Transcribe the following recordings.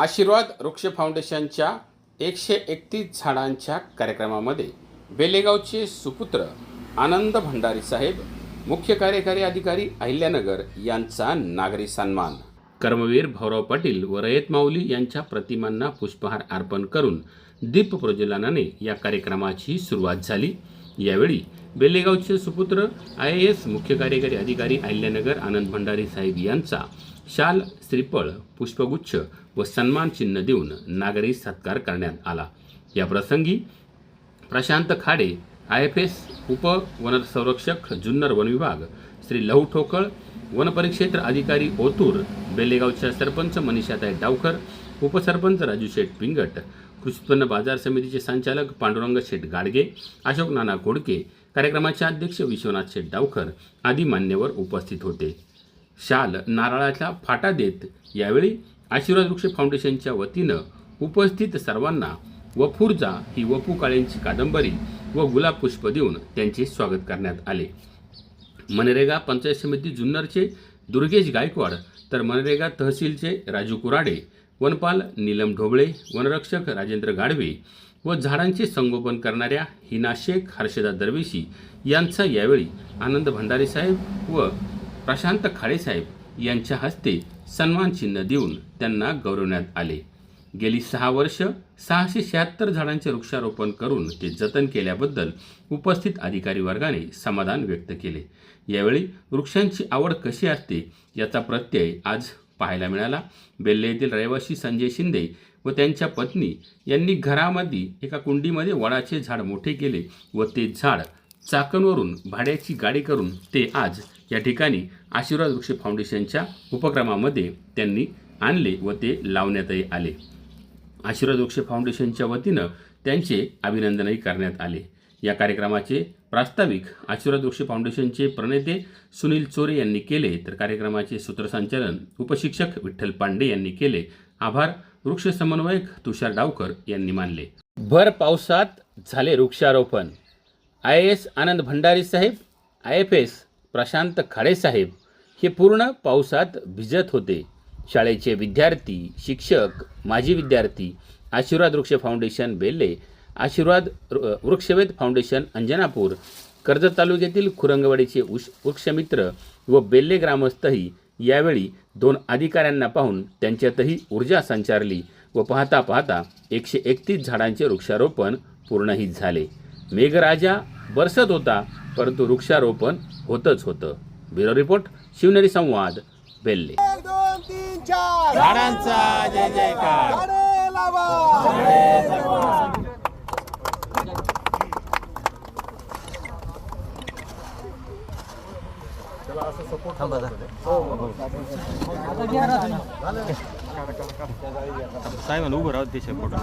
आशीर्वाद वृक्ष फाउंडेशनच्या एकशे एकतीस झाडांच्या कार्यक्रमामध्ये बेलेगावचे सुपुत्र आनंद भंडारी साहेब मुख्य कार्यकारी अधिकारी अहिल्यानगर यांचा नागरी सन्मान. कर्मवीर भाऊराव पाटील व रयत माऊली यांच्या प्रतिमांना पुष्पहार अर्पण करून दीप प्रज्वलनाने या कार्यक्रमाची सुरुवात झाली. यावेळी बेलेगावचे सुपुत्र आय ए एस मुख्य कार्यकारी अधिकारी अहिल्यानगर आनंद भंडारी साहेब यांचा शाल श्रीफळ पुष्पगुच्छ व सन्मान चिन्ह देऊन नागरी सत्कार करण्यात आला. या प्रसंगी Prashant Khade I F S उप वनसंरक्षक जुन्नर वन विभाग श्री लहू ठोकळ वनपरिक्षेत्र अधिकारी ओतूर बेलेगावच्या सरपंच मनीषाताई डावकर उपसरपंच राजू शेठ पिंगट कृषी उत्पन्न बाजार समितीचे संचालक पांडुरंग शेठ गाडगे अशोक नाना कोडके कार्यक्रमाचे अध्यक्ष विश्वनाथ शेठ डावकर आदी मान्यवर उपस्थित होते. शाल नारळाचा फाटा देत यावेळी आशीर्वाद वृक्ष फाउंडेशनच्या वतीनं उपस्थित सर्वांना वफुर्जा ही वपू काळेंची कादंबरी व गुलाब पुष्प देऊन त्यांचे स्वागत करण्यात आले. मनरेगा पंचायत समिती जुन्नरचे दुर्गेश गायकवाड तर मनरेगा तहसीलचे राजू कुराडे वनपाल नीलम ढोबळे वनरक्षक राजेंद्र गाढवे व झाडांचे संगोपन करणाऱ्या हिना शेख हर्षदा दरवेशी यांचा यावेळी आनंद भंडारे साहेब व प्रशांत खाडेसाहेब यांच्या हस्ते सन्मान चिन्ह देऊन त्यांना गौरवण्यात आले. गेली सहा वर्ष सहाशे शहात्तर झाडांचे वृक्षारोपण करून ते जतन केल्याबद्दल उपस्थित अधिकारी वर्गाने समाधान व्यक्त केले. यावेळी वृक्षांची आवड कशी असते याचा प्रत्यय आज पाहायला मिळाला. बेल्ले येथील रहिवासी संजय शिंदे व त्यांच्या पत्नी यांनी घरामध्ये एका कुंडीमध्ये वडाचे झाड मोठे केले व ते झाड चाकणवरून भाड्याची गाडी करून ते आज या ठिकाणी आशीर्वाद वृक्ष फाउंडेशनच्या उपक्रमामध्ये त्यांनी आणले व ते लावण्यातही आले. आशीर्वाद वृक्ष फाउंडेशनच्या वतीनं त्यांचे अभिनंदनही करण्यात आले. या कार्यक्रमाचे प्रास्ताविक आशीर्वाद वृक्ष फाउंडेशनचे प्रणेते सुनील चोरे यांनी केले. तर कार्यक्रमाचे सूत्रसंचालन उपशिक्षक विठ्ठल पांडे यांनी केले. आभार. वृक्ष समन्वयक तुषार डावकर यांनी मानले. भर पावसात झाले वृक्षारोपण. आय एस आनंद भंडारी साहेब आय एफ एस प्रशांत खाडेसाहेब हे पूर्ण पावसात भिजत होते. शाळेचे विद्यार्थी शिक्षक माजी विद्यार्थी आशीर्वाद वृक्ष फाउंडेशन बेल्ले आशीर्वाद वृ- वृक्षवेध फाउंडेशन अंजनापूर कर्जत तालुक्यातील खुरंगवाडीचे उश वृक्षमित्र व बेल्ले ग्रामस्थही यावेळी दोन अधिकाऱ्यांना पाहून त्यांच्यातही ऊर्जा संचारली व पाहता पाहता एकशे एकतीस झाडांचे वृक्षारोपण पूर्णही झाले. मेघराजा बरसत होता परंतु वृक्षारोपण होतच होतं. ब्युरो रिपोर्ट शिवनेरी संवाद बेल्ले. एक दोन तीन चार. झाडांचा जय जयकार. झाडे लावा साहेब उभं राहत देशा फोटो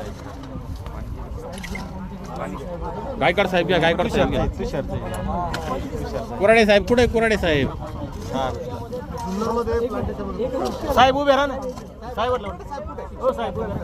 गायकवाड साहेब घ्या गायकवाड साहेब घ्या. कुराडे साहेब कुठे कुराडे साहेब? साहेब उभे राहा ना. साहेब. हो साहेब उभे राहा.